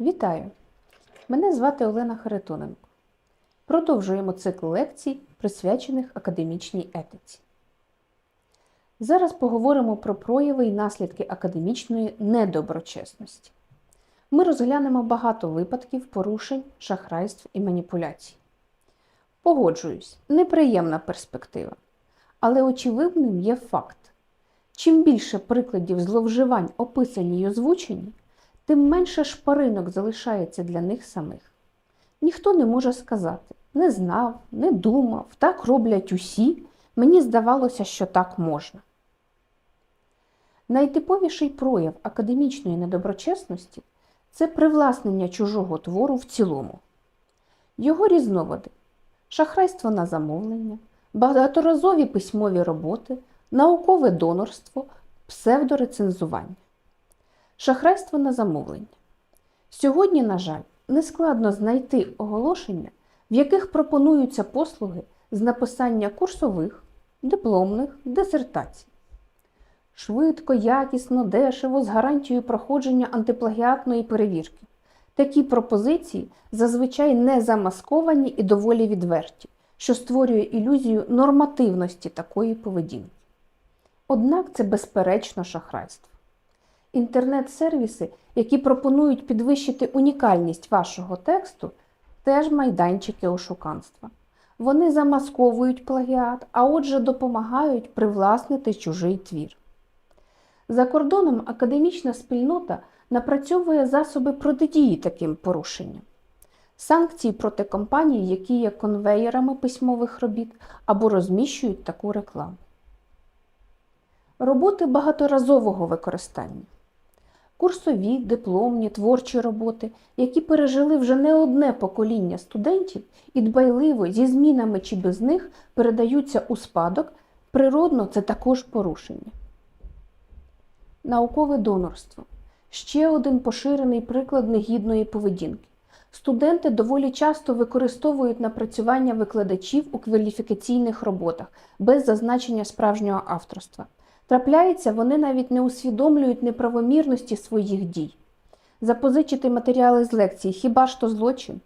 Вітаю! Мене звати Олена Харитоненко. Продовжуємо цикл лекцій, присвячених академічній етиці. Зараз поговоримо про прояви і наслідки академічної недоброчесності. Ми розглянемо багато випадків порушень, шахрайств і маніпуляцій. Погоджуюсь, неприємна перспектива. Але очевидним є факт: чим більше прикладів зловживань описані й озвучені, тим менше шпаринок залишається для них самих. Ніхто не може сказати, не знав, не думав, так роблять усі, мені здавалося, що так можна. Найтиповіший прояв академічної недоброчесності це привласнення чужого твору в цілому. Його різновиди шахрайство на замовлення, багаторазові письмові роботи, наукове донорство, псевдорецензування. Шахрайство на замовлення. Сьогодні, на жаль, нескладно знайти оголошення, в яких пропонуються послуги з написання курсових, дипломних дисертацій. Швидко, якісно, дешево, з гарантією проходження антиплагіатної перевірки. Такі пропозиції зазвичай не замасковані і доволі відверті, що створює ілюзію нормативності такої поведінки. Однак це безперечно шахрайство. Інтернет-сервіси, які пропонують підвищити унікальність вашого тексту, теж майданчики ошуканства. Вони замасковують плагіат, а отже допомагають привласнити чужий твір. За кордоном академічна спільнота напрацьовує засоби протидії таким порушенням. Санкції проти компаній, які є конвеєрами письмових робіт або розміщують таку рекламу. Роботи багаторазового використання. Курсові, дипломні, творчі роботи, які пережили вже не одне покоління студентів і дбайливо зі змінами чи без них передаються у спадок, природно це також порушення. Наукове донорство ще один поширений приклад негідної поведінки. Студенти доволі часто використовують напрацювання викладачів у кваліфікаційних роботах без зазначення справжнього авторства. Трапляється, вони навіть не усвідомлюють неправомірності своїх дій. Запозичити матеріали з лекцій хіба ж то злочин?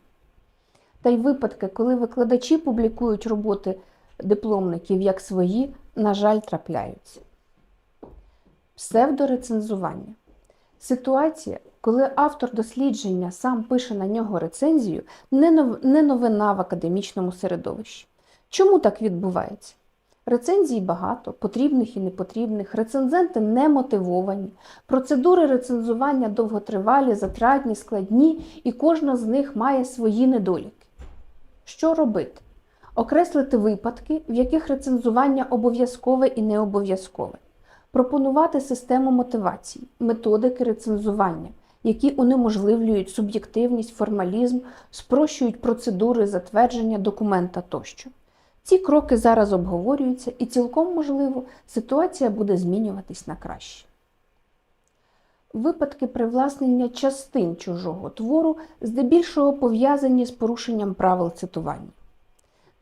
Та й випадки, коли викладачі публікують роботи дипломників як свої, на жаль, трапляються. Псевдорецензування. Ситуація, коли автор дослідження сам пише на нього рецензію, не новина в академічному середовищі. Чому так відбувається? Рецензій багато, потрібних і непотрібних, рецензенти не мотивовані, процедури рецензування довготривалі, затратні, складні, і кожна з них має свої недоліки. Що робити? Окреслити випадки, в яких рецензування обов'язкове і не обов'язкове, пропонувати систему мотивації, методики рецензування, які унеможливлюють суб'єктивність, формалізм, спрощують процедури затвердження документа тощо. Ці кроки зараз обговорюються і цілком можливо ситуація буде змінюватись на краще. Випадки привласнення частин чужого твору здебільшого пов'язані з порушенням правил цитування.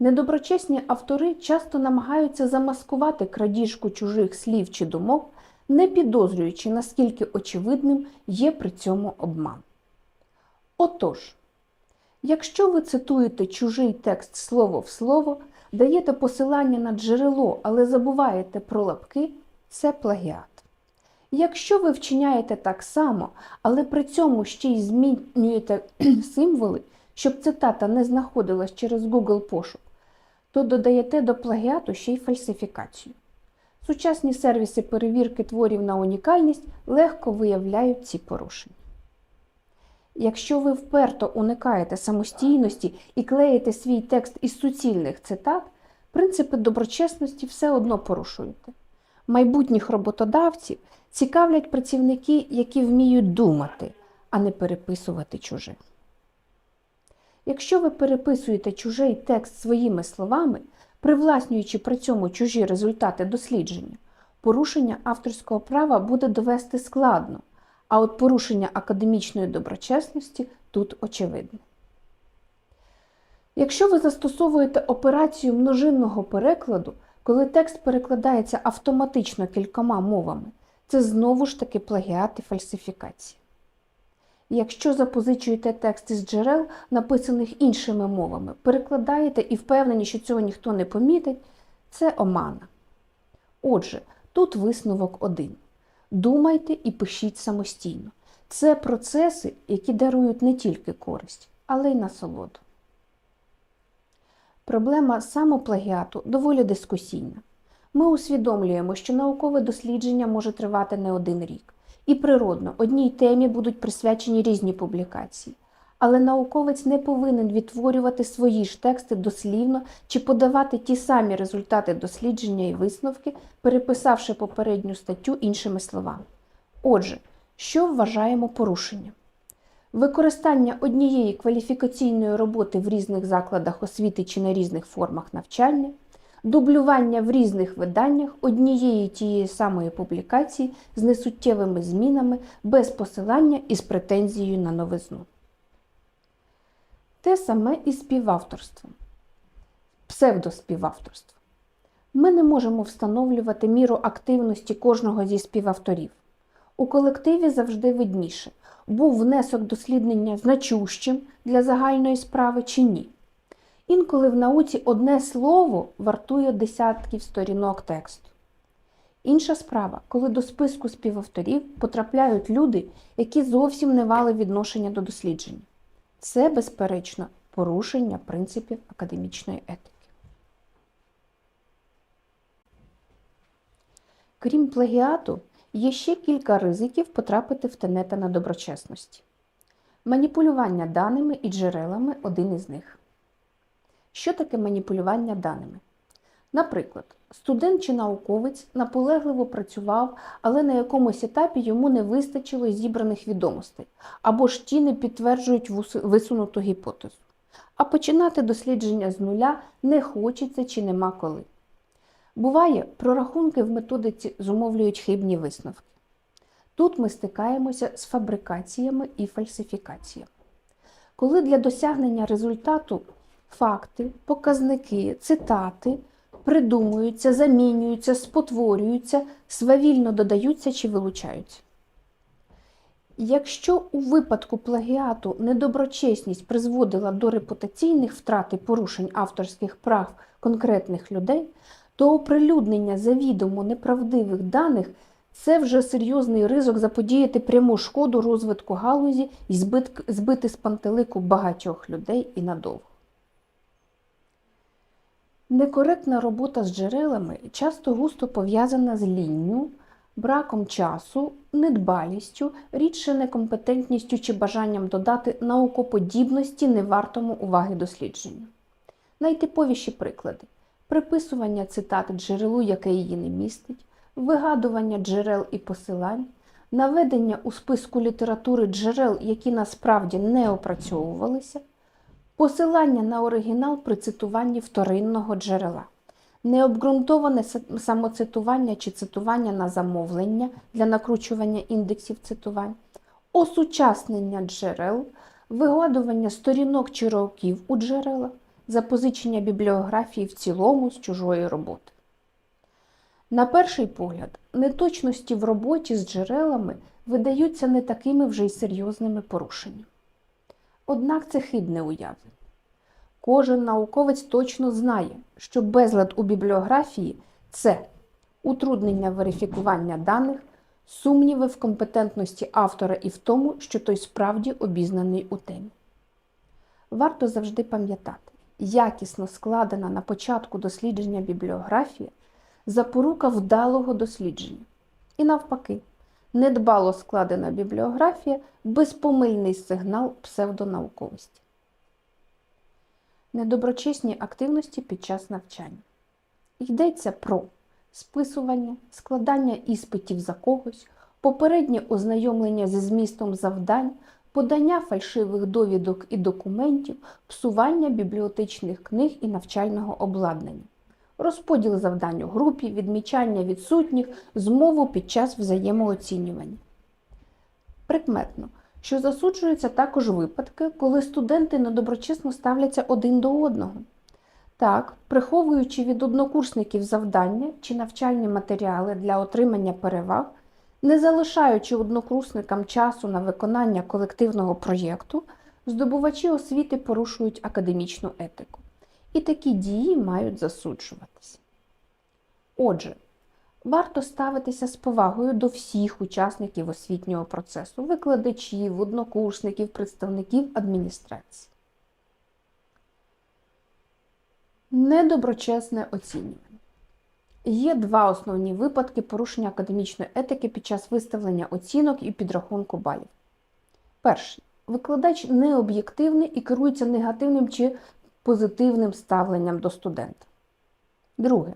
Недоброчесні автори часто намагаються замаскувати крадіжку чужих слів чи думок, не підозрюючи, наскільки очевидним є при цьому обман. Отож, якщо ви цитуєте чужий текст слово в слово, даєте посилання на джерело, але забуваєте про лапки, це плагіат. Якщо ви вчиняєте так само, але при цьому ще й змінюєте символи, щоб цитата не знаходилась через Google пошук, то додаєте до плагіату ще й фальсифікацію. Сучасні сервіси перевірки творів на унікальність легко виявляють ці порушення. Якщо ви вперто уникаєте самостійності і клеїте свій текст із суцільних цитат, принципи доброчесності все одно порушуєте. Майбутніх роботодавців цікавлять працівники, які вміють думати, а не переписувати чуже. Якщо ви переписуєте чужий текст своїми словами, привласнюючи при цьому чужі результати дослідження, порушення авторського права буде довести складно, а от порушення академічної доброчесності тут очевидне. Якщо ви застосовуєте операцію множинного перекладу, коли текст перекладається автоматично кількома мовами, це знову ж таки плагіат і фальсифікація. Якщо запозичуєте текст із джерел, написаних іншими мовами, перекладаєте і впевнені, що цього ніхто не помітить, це омана. Отже, тут висновок один. Думайте і пишіть самостійно. Це процеси, які дарують не тільки користь, але й насолоду. Проблема самоплагіату доволі дискусійна. Ми усвідомлюємо, що наукове дослідження може тривати не один рік, і природно, одній темі будуть присвячені різні публікації. Але науковець не повинен відтворювати свої ж тексти дослівно чи подавати ті самі результати дослідження і висновки, переписавши попередню статтю іншими словами. Отже, що вважаємо порушенням? Використання однієї кваліфікаційної роботи в різних закладах освіти чи на різних формах навчання, дублювання в різних виданнях однієї тієї самої публікації з несуттєвими змінами без посилання і з претензією на новизну. Те саме і співавторством, псевдоспівавторство. Ми не можемо встановлювати міру активності кожного зі співавторів. У колективі завжди видніше, був внесок досліднення значущим для загальної справи чи ні. Інколи в науці одне слово вартує десятків сторінок тексту. Інша справа, коли до списку співавторів потрапляють люди, які зовсім не мали відношення до дослідження. Це, безперечно, порушення принципів академічної етики. Крім плагіату, є ще кілька ризиків потрапити в тенета на доброчесності. Маніпулювання даними і джерелами один із них. Що таке маніпулювання даними? Наприклад, студент чи науковець наполегливо працював, але на якомусь етапі йому не вистачило зібраних відомостей, або ж ті не підтверджують висунуту гіпотезу. А починати дослідження з нуля не хочеться чи нема коли. Буває, прорахунки в методиці зумовлюють хибні висновки. Тут ми стикаємося з фабрикаціями і фальсифікаціями. Коли для досягнення результату факти, показники, цитати придумуються, замінюються, спотворюються, свавільно додаються чи вилучаються. Якщо у випадку плагіату недоброчесність призводила до репутаційних втрат і порушень авторських прав конкретних людей, то оприлюднення завідомо неправдивих даних це вже серйозний ризик заподіяти пряму шкоду розвитку галузі і збити з пантелику багатьох людей і надовго. Некоректна робота з джерелами часто густо пов'язана з лінню, браком часу, недбалістю, рідше некомпетентністю чи бажанням додати наукоподібності невартому уваги дослідженню. Найтиповіші приклади приписування цитати джерелу, яке її не містить, вигадування джерел і посилань, наведення у списку літератури джерел, які насправді не опрацьовувалися, посилання на оригінал при цитуванні вторинного джерела, необґрунтоване самоцитування чи цитування на замовлення для накручування індексів цитувань, осучаснення джерел, вигадування сторінок чи років у джерелах, запозичення бібліографії в цілому з чужої роботи. На перший погляд, неточності в роботі з джерелами видаються не такими вже й серйозними порушеннями. Однак це хибне уявлення. Кожен науковець точно знає, що безлад у бібліографії це утруднення верифікування даних, сумніви в компетентності автора і в тому, що той справді обізнаний у темі. Варто завжди пам'ятати, якісно складена на початку дослідження бібліографія запорука вдалого дослідження. І навпаки, недбало складена бібліографія безпомильний сигнал псевдонауковості. Недоброчесні активності під час навчання. Йдеться про списування, складання іспитів за когось, попереднє ознайомлення зі змістом завдань, подання фальшивих довідок і документів, псування бібліотечних книг і навчального обладнання, розподіл завдань у групі, відмічання відсутніх, змову під час взаємооцінювання. Прикметно, що засуджуються також випадки, коли студенти недоброчесно ставляться один до одного. Так, приховуючи від однокурсників завдання чи навчальні матеріали для отримання переваг, Не залишаючи однокурсникам часу на виконання колективного проєкту, здобувачі освіти порушують академічну етику. І такі дії мають засуджуватися. Отже, варто ставитися з повагою до всіх учасників освітнього процесу, викладачів, однокурсників, представників адміністрації. Недоброчесне оцінювання. Є два основні випадки порушення академічної етики під час виставлення оцінок і підрахунку балів. Перший. Викладач необ'єктивний і керується негативним чи позитивним ставленням до студента. Друге.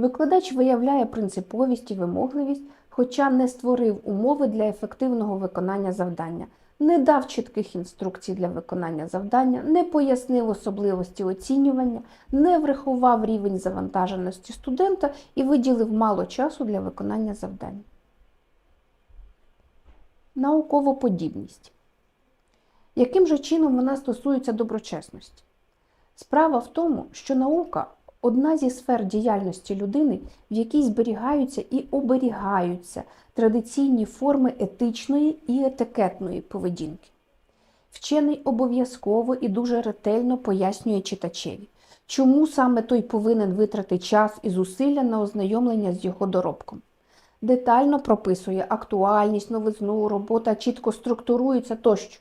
Викладач виявляє принциповість і вимогливість, хоча не створив умови для ефективного виконання завдання, не дав чітких інструкцій для виконання завдання, не пояснив особливості оцінювання, не врахував рівень завантаженості студента і виділив мало часу для виконання завдань. Науково-подібність. Яким же чином вона стосується доброчесності? Справа в тому, що наука одна зі сфер діяльності людини, в якій зберігаються і оберігаються традиційні форми етичної і етикетної поведінки. Вчений обов'язково і дуже ретельно пояснює читачеві, чому саме той повинен витрати час і зусилля на ознайомлення з його доробком. Детально прописує актуальність, новизну, робота чітко структурується тощо.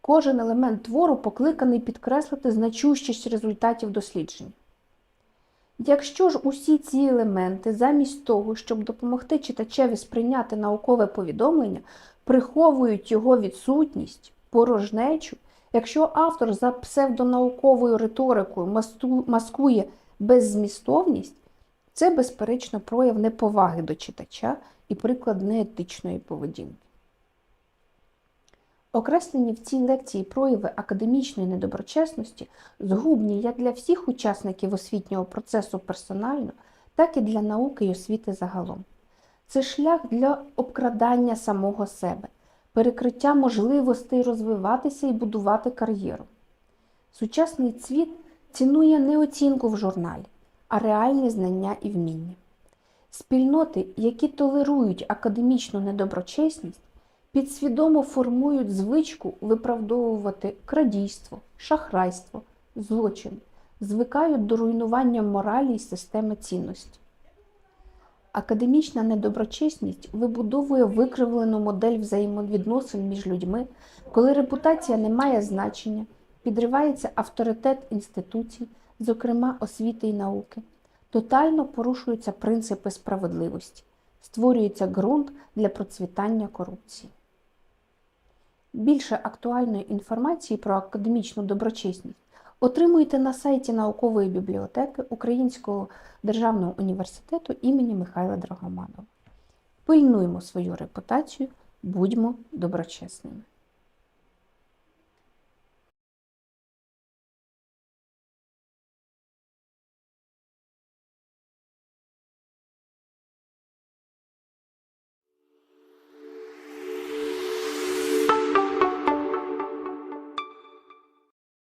Кожен елемент твору покликаний підкреслити значущість результатів досліджень. Якщо ж усі ці елементи, замість того, щоб допомогти читачеві сприйняти наукове повідомлення, приховують його відсутність, порожнечу, якщо автор за псевдонауковою риторикою маскує беззмістовність, це, безперечно, прояв неповаги до читача і приклад неетичної поведінки. Окреслені в цій лекції прояви академічної недоброчесності згубні як для всіх учасників освітнього процесу персонально, так і для науки і освіти загалом. Це шлях для обкрадання самого себе, перекриття можливостей розвиватися і будувати кар'єру. Сучасний цвіт цінує не оцінку в журналі, а реальні знання і вміння. Спільноти, які толерують академічну недоброчесність, підсвідомо формують звичку виправдовувати крадійство, шахрайство, злочин, звикають до руйнування моралі і системи цінності. Академічна недоброчесність вибудовує викривлену модель взаємовідносин між людьми, коли репутація не має значення, підривається авторитет інституцій, зокрема освіти і науки, тотально порушуються принципи справедливості, створюється ґрунт для процвітання корупції. Більше актуальної інформації про академічну доброчесність отримуєте на сайті наукової бібліотеки Українського державного університету імені Михайла Драгоманова. Пильнуємо свою репутацію, будьмо доброчесними.